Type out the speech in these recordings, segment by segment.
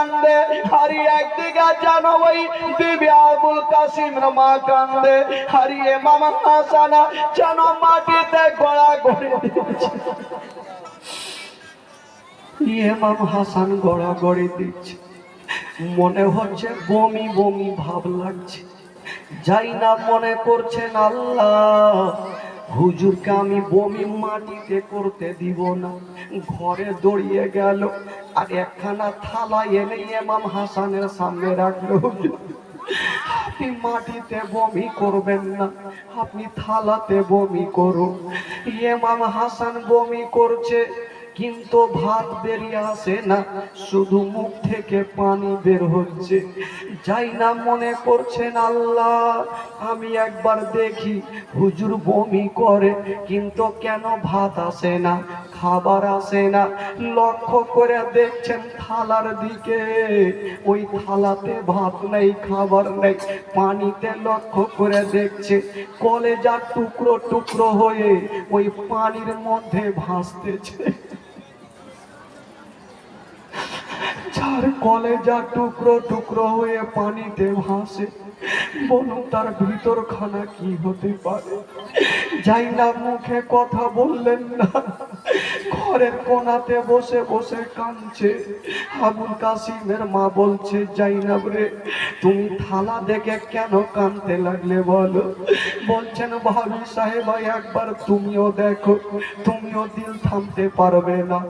কান্দে, হারি একদিকে জানো ওই বিবি আবুল কাসিমের মা কান্দে। হারিয়ে মামা হাসানা, যেন মাটিতে গড়া গড়ে মনে হচ্ছে বমি বমি ভাব লাগছে। যাই না মনে করছেন আল্লাহ হুজুরকে আমি বমি মাটিতে করতে দিব না। ঘরে দড়িয়ে গেল, আর একখানা থালা এনে এমাম হাসানের সামনে রাখল। আপনি মাটিতে বমি করবেন না, আপনি থালাতে বমি করুন। এমাম হাসান বমি করছে কিন্তু ভাত বেরিয়ে আসে না, শুধু মুখ থেকে পানি বের হচ্ছে। যাই না মনে করছেন আল্লাহ, আমি একবার দেখি হুজুর বমি করে, কিন্তু কেন ভাত আসে না, খাবার আসে না। লক্ষ্য করে দেখছেন থালার দিকে, ওই থালাতে ভাত নেই, খাবার নেই। পানিতে লক্ষ্য করে দেখছে কলেজা টুকরো টুকরো হয়ে ওই পানির মধ্যে ভাসতেছে। যার কলেজা টুকরো টুকরো হয়ে পানিতে ভাসে বলুন, তার ভিতর খানা কি হতে পারে? যাই না মুখে কথা বললেন না। ঘরের কোনাতে বসে বসে কাঁদছে। আবুল কাসিমের মা বলছে, জাইনাব রে, তুমি থালা দেখে কেন কাঁদতে লাগলে বলো? বলছেন, ভাবি সাহেব, একবার তুমিও দেখো, তুমিও দিল থামতে পারবে না।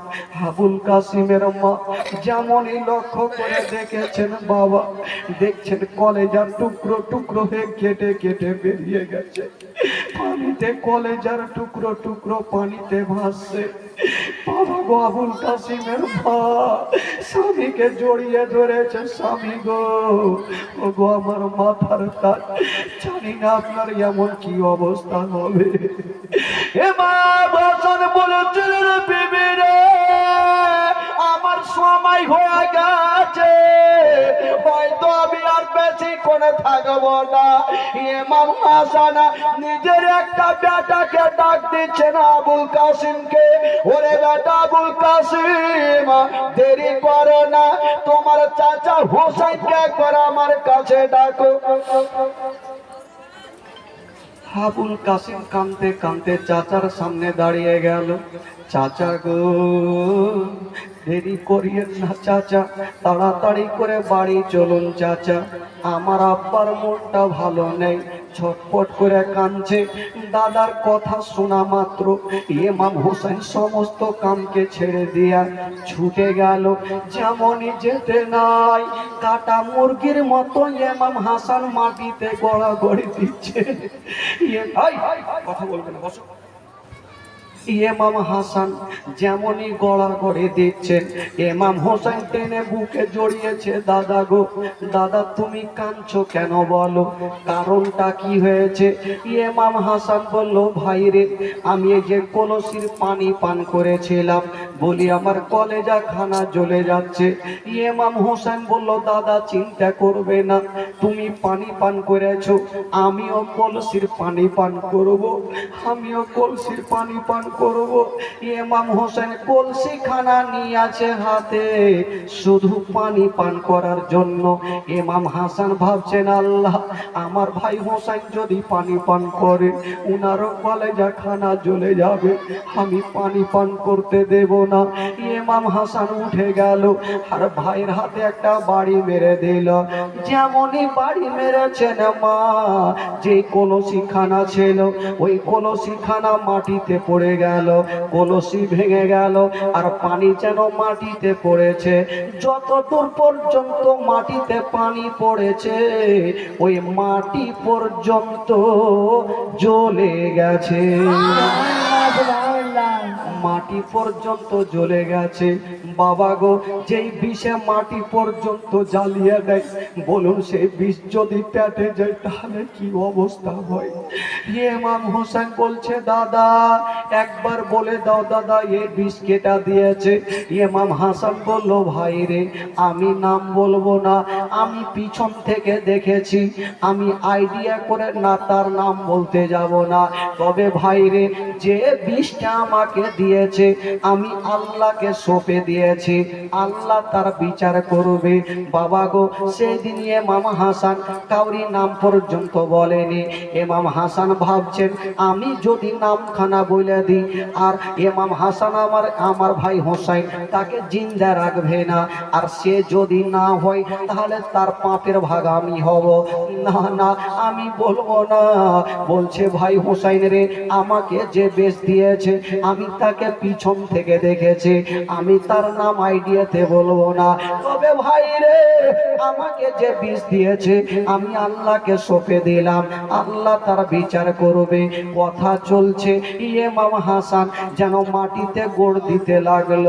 আবুল কাসিমের মা যেমনই লক্ষ্য করে দেখেছেন বাবা, দেখছেন কলেজার টুকরো টুকরো হয়ে কেটে কেটে বেরিয়ে গেছে। পানিতে কলেজার টুকরো টুকরো পানিতে ভাসছে। বাবা গো, আবুল কাসিমের মা, স্বামীকে জড়িয়ে ধরেছে স্বামী গো। ও গো, আমার মাথার কাজ, জানি না আপনার এমন কি অবস্থা হবে। এ মা বসন বিবি রে আমার সময় হয়ে গেছে। হয়তো আমি আর বেশি করে থাকব না। ইমাম হাসানা নিজের একটা বেটাকে ডাক দিচ্ছেন আবুল কাসিমকে। ওরে বেটা আবুল কাসিম, দেরি করো না। তোমার চাচা হোসেনকে একবার আমার কাছে ডাকো। আবুল কাসিম কানতে কানতে চাচার সামনে দাঁড়িয়ে গেল। চাচা গো, দেরি করিয়েন না চাচা, তাড়াতাড়ি করে বাড়ি চলুন চাচা। আমার আব্বার মনটা ভালো নেই ছটপট করে কাঁদছে। দাদার কথা শোনা মাত্র ইমাম হোসেন সমস্ত কামকে ছেড়ে দিয়া ছুটে গেল। যেমনই যেতে নাই, কাটা মুরগির মতো ইমাম হাসান মাটিতে গড়াগড়ি দিচ্ছে। ইয়ে কথা বলবে না বসো। এমাম হাসান যেমনই গড়া করে দিচ্ছেন এমাম হোসেন টেনে বুকে জড়িয়েছে, দাদা গো, দাদা তুমি কাঁদছো কেন বলো? কারণটা কি হয়েছে? এমাম হাসান বলল, ভাই রে, আমি এই যে কলসির পানি পান করেছিলাম, বলি আমার কলেজা খানা জ্বলে যাচ্ছে। এমাম হোসেন বলল, দাদা, চিন্তা করবে না, তুমি পানি পান করেছ, আমিও কলসির পানি পান করব, আমিও কলসির পানি পান করব। ইমাম হোসেন কলসি খানা নিয়ে আছে হাতে, শুধু পানি পান করার জন্য। ইমাম হাসান ভাবছেন, আল্লাহ, আমার ভাই হোসেন যদি পানি পান করে, উনারও কলেজা খানা জ্বলে যাবে। আমি পানি পান করতে দেব না। ইমাম হাসান উঠে গেল, আর ভাইয়ের হাতে একটা বাড়ি মেরে দিল। যেমনই বাড়ি মেরেছেন মা, যে কোনো শিখানা ছিল, ওই কোনো শিখানা মাটিতে পড়ে গেল, কলসি ভেঙে গেল, আর পানি যেন মাটিতে পড়েছে। যতদূর পর্যন্ত মাটিতে পানি পড়েছে, ওই মাটি পর্যন্ত জ্বলে গেছে। মাটি পর্যন্ত জ্বলে গেছে। বাবা গো, যেই বিষে মাটি পর্যন্ত জ্বালিয়ে দেয়, বলুন সেই বিষ যদি পেটে যায়, তাহলে কি অবস্থা হয়? ইমাম হোসেন বলছে, দাদা, একবার বলে দাও দাদা এই বিষ কেটা দিয়েছে। ইমাম হাসান বলল, ভাই রে, আমি নাম বলব না, আমি পিছন থেকে দেখেছি, আমি আইডিয়া করে না তার নাম বলতে যাব না। তবে ভাই রে, যে বিষটা আমাকে দিয়ে দিয়েছে, আমি আল্লাহকে সঁপে দিয়েছি, আল্লাহ তার বিচার করবে। বাবা গো সেই দিন এমাম হাসান কাউরি নাম পর্যন্ত বলেনি। এমাম হাসান ভাবছেন, আমি যদি নামখানা বলে দিই, আর এমাম হাসান আমার আমার ভাই হোসাইন তাকে জিন্দা রাখবে না। আর সে যদি না হয়, তাহলে তার পাপের ভাগ আমি হব। না না, আমি বলব না। বলছে, ভাই হোসাইন রে, আমাকে যে বেশ দিয়েছে, আমি তাকে পিছন থেকে দেখেছি। আমি তার নাম আইডিয়াতে বলব না। তবে ভাই রে, আমাকে যে বিষ দিয়েছে, আমি আল্লাহকে সঁপে দিলাম। আল্লাহ তার বিচার করবে। কথা চলছে। ইয়ে মামা হাসান যেন মাটিতে গোড় দিতে লাগল।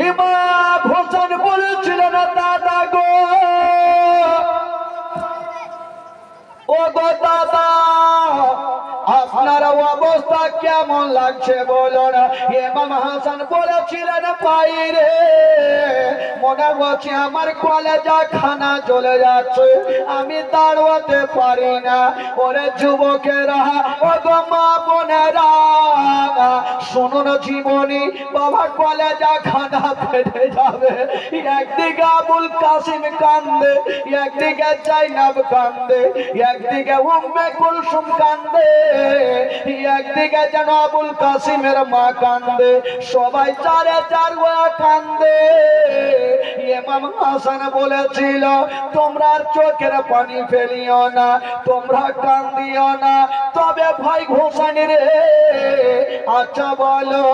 ইমাম হোসেন বলেছিলেন দাদা গো। আপনার অবস্থা কেমন লাগছে বলুন? এমাম হাসান বলেছিলেন, পাইরে, মনে হচ্ছে আমার কলেজা খানা চলে যাচ্ছে। আমি দাঁড়াতে পারি না। ওরে যুবকেরা ও গো বোনেরা, শুনুন জীবনী, বাবা কলেজা খানা ফেটে যাবে। একদিকে আবুল কাসিম কান্দে, একদিকে জাইনাব কান্দে একদিকে কান্দে, একদিকে যেন আবুল কাসিমের মা কান্দে, সবাই চারে চার কান্দে। বলেছিল, তোমরা চোখের পানি ফেলিও না, তোমরা কান্দিও না, তবে ভাই ঘোষানি রে। আচ্ছা বলো,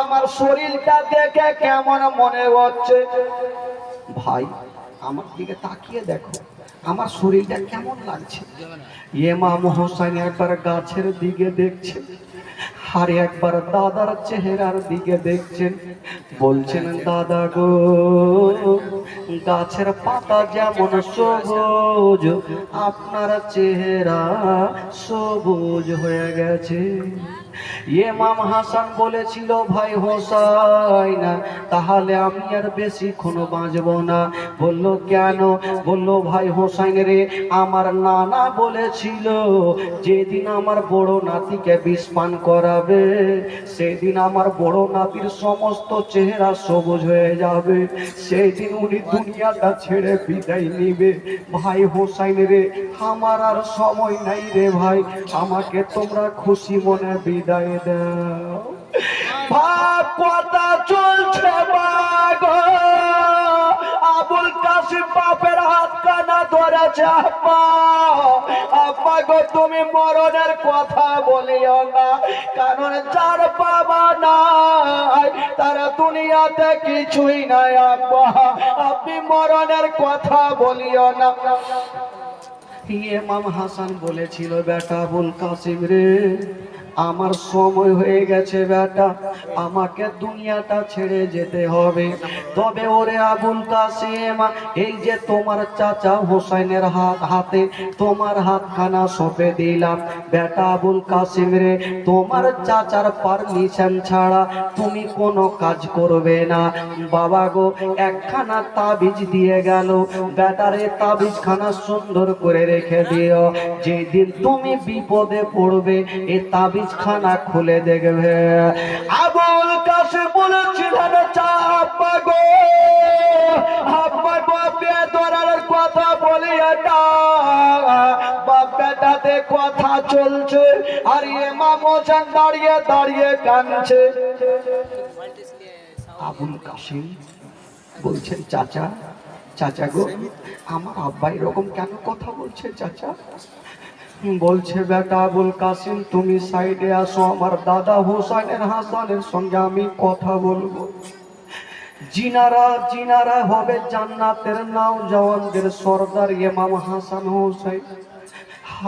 আমার শরীরটা দেখে কেমন মনে হচ্ছে? ভাই, আমার দিকে তাকিয়ে দেখো। আমার শরীরটা কেমন লাগছে? ইমাম হোসেন একবার গাছের দিকে দেখছেন আর একবার দাদার চেহারার দিকে দেখছেন বলছেন, দাদা গো, গাছের পাতা যেমন সবুজ, আপনার চেহারা সবুজ হয়ে গেছে। ইমাম হাসান বলেছিল ভাই হোসাইন তাহলে আমি আর বেশিক্ষণ বাঁচবো না। বলল, কেন? বলল ভাই হোসাইন রে, আমার নানা বলেছিল, যেদিন আমার বড় নাতিকে বিষ পান করাবে, সেদিন আমার বড় নাতির সমস্ত চেহারা সবুজ হয়ে যাবে। সেই দিন উনি দুনিয়াটা ছেড়ে বিদায় নিবে। ভাই হোসাইন রে, আমার আর সময় নাই রে ভাই, আমাকে তোমরা খুশি মনে বিদায় দাও। ভাব কথা চলছে আবুল কাসিম বাপের হাত কানা ধরেছে আব্বা গো, তুমি মরণের কথা বলিও না। কারণ যার বাবা নাই, তারা দুনিয়াতে কিছুই নাই আব্বা। আপনি মরণের কথা বলিও না। ইমাম হাসান বলেছিল, বেটা আবুল কাসিম রে আমার সময় হয়ে গেছে বেটা, আমাকে দুনিয়াটা ছেড়ে যেতে হবে। তবে ওরে আবুল কাসিম, এই যে তোমার চাচা হোসেনের হাত, হাতে তোমার হাতখানা সঁপে দিলাম। বেটা আবুল কাসিম রে, তোমার চাচার পারমিশন ছাড়া তুমি কোনো কাজ করবে না। বাবা গো, একখানা তাবিজ দিয়ে গেল। বেটারে তাবিজ খানা সুন্দর করে রেখে দিও। যেদিন তুমি বিপদে পড়বে, এ তাবিজ খানা খুলে দেখবে। আবুল কাছে বলেছিলেন বাপে কথা বলি কথা চলছে, আর এমাম হোসেন দাঁড়িয়ে দাঁড়িয়ে কানছে আবুল কাসিম বলছেন, চাচা চাচা গো, আমার আব্বা এরকম কেন কথা বলছে, চাচা? বলছে, বেটা আবুল কাসিম, তুমি সাইডে আসো। আমার দাদা হোসেনের হাসানের সঙ্গে আমি কথা বলব। জিনারা জিনারা হবে জান্নাতের নাও জওয়ানদের সর্দার ইমাম হাসান হোসেন।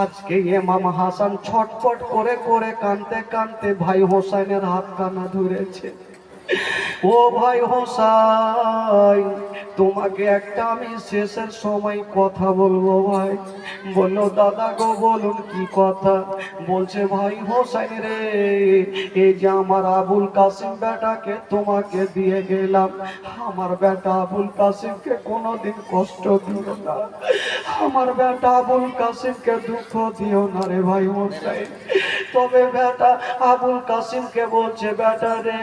আজকে ইমাম হাসান ছটফট করে করে কানতে কানতে ভাই হোসেনের হাত কানা ধরেছে। ও ভাই হোসাই তোমাকে একটা আমি শেষের সময় কথা বলব ভাই। বলল, দাদা গো, বলুন কি কথা? বলছে, ভাই হোসাইন রে, এই যে আমার আবুল কাসিম বেটাকে তোমাকে দিয়ে গেলাম। আমার বেটা আবুল কাসিমকে কোনোদিন কষ্ট দিও না। আমার বেটা আবুল কাসিমকে দুঃখ দিও না রে ভাই হোসাইন। তবে বেটা আবুল কাসিমকে বলছে, বেটা রে,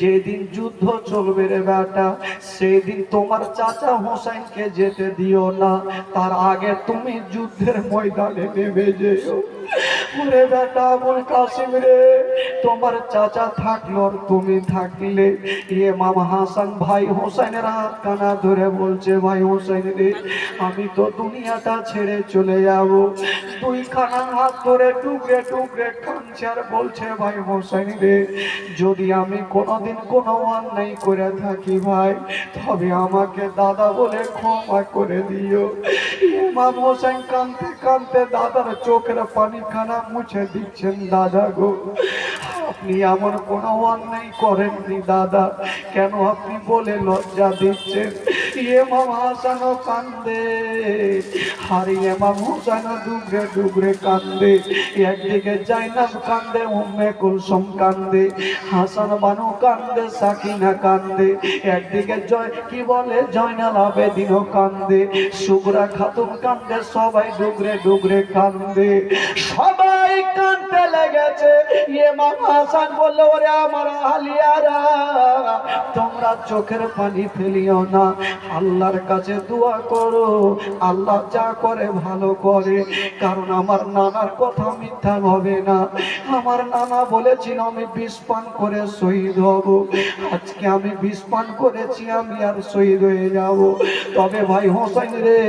যেদিন যুদ্ধ চলবে রে বেটা, সেদিন তোমার চাচা হোসেনকে যেতে দিও না। তার আগে তুমি যুদ্ধের ময়দানে নেমে যেও। ওরে বেটা আবুল কাসিম রে। তোমার চাচা থাকল তুমি থাকলে। ইয়ে মামা হাসান ভাই হোসেনের হাত কানা ধরে বলছে, ভাই হোসেন রে, আমি তো দুনিয়াটা ছেড়ে চলে যাব। দুই খানা হাত ধরে টুকরে টুকরে কাঁদছে আর বলছে, ভাই হোসেন রে, যদি আমি কোনোদিন কোনো অন্যায় করে থাকি ভাই, তবে আমাকে দাদা বলে ক্ষমা করে দিও। ইমাম হোসেন কাঁদতে কাঁদতে দাদার চোখের পানি খানা মুছে দিচ্ছেন দাদা গো আপনি এমন কোনো অন্যায় করেননি, দাদা। কেন আপনি বলে লজ্জা দিচ্ছেন? ইমাম কান্দে ডুবরে ডুবরে কান্দে। একদিকে কান্দে, উম্মে কান্দে। হাসান কান্দে, সাকিনা কান্দে। একদিকে জয়, কি বলে? জয়নাল আবেদিনও কান্দে। সুগরা খাতুন কান্দে, সবাই ডুগরে ডুগরে কান্দে। সবাই কান্দতে লেগেছে ইমাম হাসান বলল, ওরে আমার আলিয়ারা তোমরা চোখের পানি ফেলিও না। আল্লাহর কাছে দোয়া করো। আল্লাহ যা করে ভালো করে। কারণ আমার নানার কথা মিথ্যা হবে না। আমার নানা বলেছিল, আমি বিষ পান করে শহীদ হব। আজকে আমি বিষ পান করেছি, আমি আর শহীদ হয়ে যাব। তবে ভাই হোসেন রে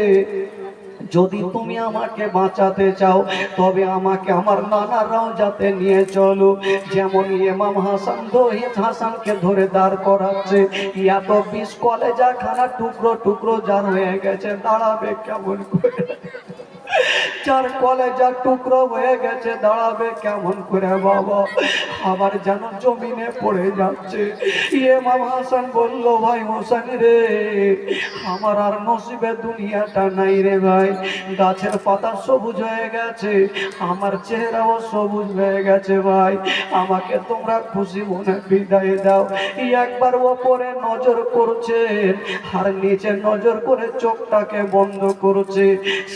যদি তুমি আমাকে বাঁচাতে চাও, তবে আমাকে আমার নানারাও যাতে নিয়ে চলো। যেমন ইমাম হাসান দহিদ হাসানকে ধরে দাঁড় করাচ্ছে। এত বিষ কলেজা খানা টুকরো টুকরো যার হয়ে গেছে, দাঁড়াবে কেমন করে? চার কলেজা টুকরো হয়ে গেছে, দাঁড়াবে কেমন করে বাবা? আবার যেন জমিনে পড়ে যাচ্ছে। ইয়ে মামা হাসান বলল, ভাই হোসেন রে, আমার আর নসিবে দুনিয়াটা নাই রে ভাই। গাছের পাতা সবুজ হয়ে গেছে, আমার চেহারাও সবুজ হয়ে গেছে ভাই। আমাকে তোমরা খুশি মনে বিদায় দাও। একবার ওপরে নজর করছে, আর নিচে নজর করে চোখটাকে বন্ধ করছে।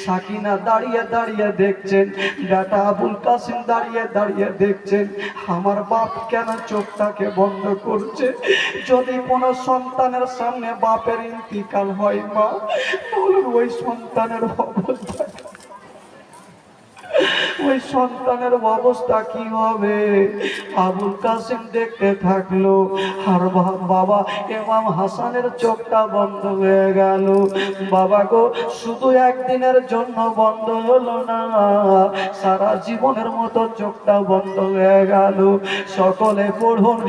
সাকিনা দাঁড়িয়ে দাঁড়িয়ে দেখছেন, বেটা আবুল কাসিম দাঁড়িয়ে দাঁড়িয়ে দেখছেন, আমার বাপ কেন চোখটাকে বন্ধ করছে? যদি কোনো সন্তানের সামনে বাপের ইন্তিকাল হয়, মা ওই সন্তানের অবস্থা ওই সন্তানের অবস্থা কি হবে? আবুল কাসিম দেখতে থাকল, আর বাবা এমাম হাসানের চোখটা বন্ধ হয়ে গেল। বাবা গো, শুধু একদিনের জন্য বন্ধ হলো না, সারা জীবনের মতো চোখটা বন্ধ হয়ে গেল। সকলে পড়ুন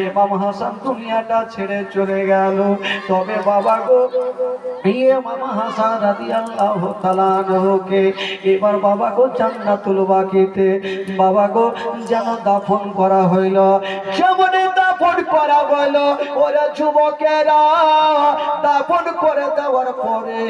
ইমাম হাসান দুনিয়াটা ছেড়ে চলে গেল। তবে বাবা গো ইয়ে মামা হাসান রাদিয়াল্লাহু তাআলা আনহুকে এবার বাবা গো জান্নাতুল বাকিতে, বাবা গো যেন দাফন করা হইল। কেমন দাফন হইল ওরা যুবকেরা, দাফন করে দেওয়ার পরে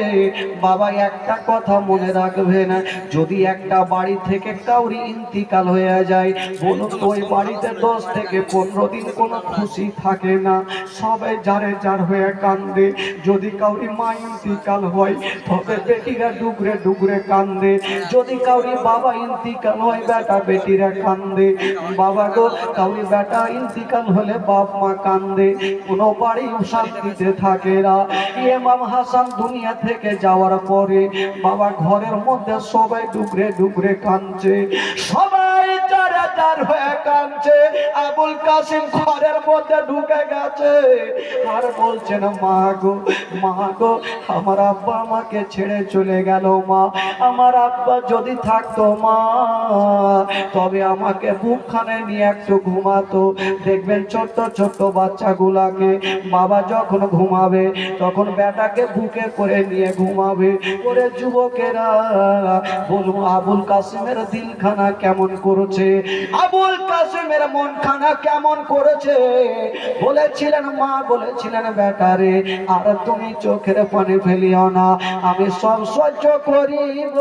বাবা একটা কথা মনে রাখবেন, যদি একটা বাড়ি থেকে কাউরি ইন্তিকাল হয়ে যায়, বলুন ওই বাড়িতে দশ থেকে পনেরো দিন কোনো খুশি থাকে না, সবাই যারে যার হয়ে কান্দে, যদি কাউরি মা ইন্তিকাল হয়, তবে বেটিরা ডুগরে ডুগরে কান্দে, যদি কাউরি বাবা ইন্তিকাল হয়, বেটা বেটিরা কান্দে, বাবা গো, কাউরি বেটা ইন্তিকাল হলে বাপ মা কান্দে, কোনো বাড়ি শান্তিতে থাকে না। ইমাম হাসান দুনিয়া থেকে যাওয়ার পরে বাবা ঘরের মধ্যে সবাই ডুগরে ডুগরে কাঁদছে। সবাই হয়ে কাঁদছে। আবুল কাসিম ঘরের মধ্যে ঢুকে গেছে। আর মা গো মা গো, আমার আব্বা আমাকে ছেড়ে চলে গেল, মা। আমার আব্বা যদি থাকতো, মা, তবে আমাকে বুকখানে নিয়ে একটু ঘুমাতো। দেখবেন ছোট্ট ছোট্ট বাচ্চাগুলাকে বাবা যখন ঘুমাবে, তখন বেটাকে বুকে করে নিয়ে ঘুমাবে। করে যুবকেরা, বলুন, আবুল কাসিমের দিলখানা কেমন করেছে? আবুল কাসিমের মনখানা কেমন করেছে? বলেছিলেন, মা, বলেছিলেন বেটারে আর তুমি চোখের পানি ফেলিও না। আমি সব সহ্য করিব,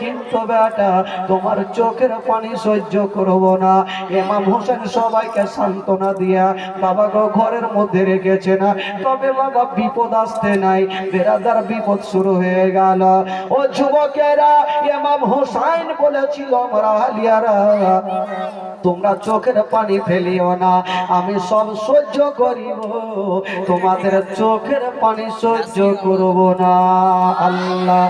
কিন্তু বেটা, তোমার চোখের পানি সহ্য করব না। এমাম হোসেন সবাইকে সান্ত্বনা দিয়া, বাবা গো ঘরের মধ্যে রেখেছে না। তবে বাবা বিপদ আসতে নাই। বিপদ শুরু হয়ে গেল। ও যুবকেরা হোসাইন বলেছিল, আমরা আলিয়ারা তোমরা চোখের পানি ফেলিও না। আমি সব সহ্য করিব। তোমাদের চোখের পানি সহ্য করব না। আল্লাহ